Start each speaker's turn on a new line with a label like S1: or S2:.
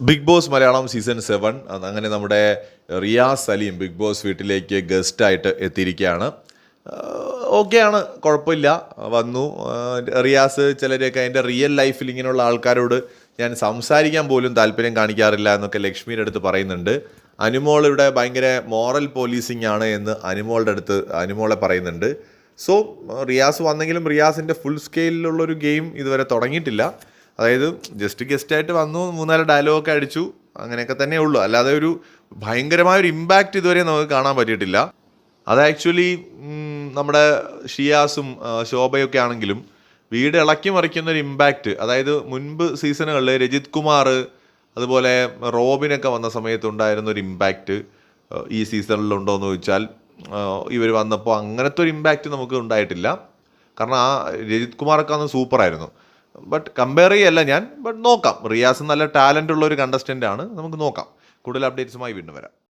S1: Bigg Boss Malayalam season seven. അങ്ങനെ നമ്മുടെ Riyas Saleem big boss വീട്ടിലേക്ക് ഗസ്റ്റായിട്ട് എത്തിയിരിക്കുകയാണ്. ഓക്കെയാണ് കുഴപ്പമില്ല. വന്നു. റിയാസ് ചിലരൊക്കെ അതിന്റെ റിയൽ ലൈഫിൽ ഇങ്ങനെയുള്ള ആൾക്കാരോട് ഞാൻ സംസാരിക്കാൻ പോലും താല്പര്യം കാണിക്കാറില്ല എന്നൊക്കെ ലക്ഷ്മിയുടെ അടുത്ത് പറയുന്നുണ്ട്. അനുമോൾ ഇവിടെ ഭയങ്കര മോറൽ പോലീസിങ് ആണ് എന്ന് അനുമോളുടെ അടുത്ത് അനുമോളെ പറയുന്നുണ്ട്. സോ റിയാസ് വന്നെങ്കിലും റിയാസിന്റെ ഫുൾ സ്കെയിലുള്ള ഒരു ഗെയിം ഇതുവരെ തുടങ്ങിയിട്ടില്ല. അതായത് ജസ്റ്റ് ഗസ്റ്റായിട്ട് വന്നു മൂന്നാൽ ഡയലോഗൊക്കെ അടിച്ചു അങ്ങനെയൊക്കെ തന്നെ ഉള്ളൂ. അല്ലാതെ ഒരു ഭയങ്കരമായ ഒരു ഇമ്പാക്റ്റ് ഇതുവരെ നമുക്ക് കാണാൻ പറ്റിയിട്ടില്ല. അത് ആക്ച്വലി നമ്മുടെ ഷിയാസും ശോഭയൊക്കെ ആണെങ്കിലും വീട് ഇളക്കി മറിക്കുന്ന ഒരു ഇമ്പാക്റ്റ് അതായത് മുൻപ് സീസണുകളിൽ രജിത് കുമാർ അതുപോലെ റോബിനൊക്കെ വന്ന സമയത്ത് ഉണ്ടായിരുന്ന ഒരു ഇമ്പാക്റ്റ് ഈ സീസണിലുണ്ടോ എന്ന് ചോദിച്ചാൽ ഇവർ വന്നപ്പോൾ അങ്ങനത്തെ ഒരു ഇമ്പാക്റ്റ് നമുക്ക് ഉണ്ടായിട്ടില്ല. കാരണം ആ രജിത് കുമാറൊക്കെ അന്ന് സൂപ്പറായിരുന്നു ബട്ട് കമ്പയർ ചെയ്യല്ല ഞാൻ ബട്ട് നോക്കാം. റിയാസ് നല്ല ടാലന്റ് ഉള്ള ഒരു കണ്ടസ്റ്റന്റ് ആണ്. നമുക്ക് നോക്കാം. കൂടുതൽ അപ്ഡേറ്റ്സുമായി വീണ്ടും വരാം.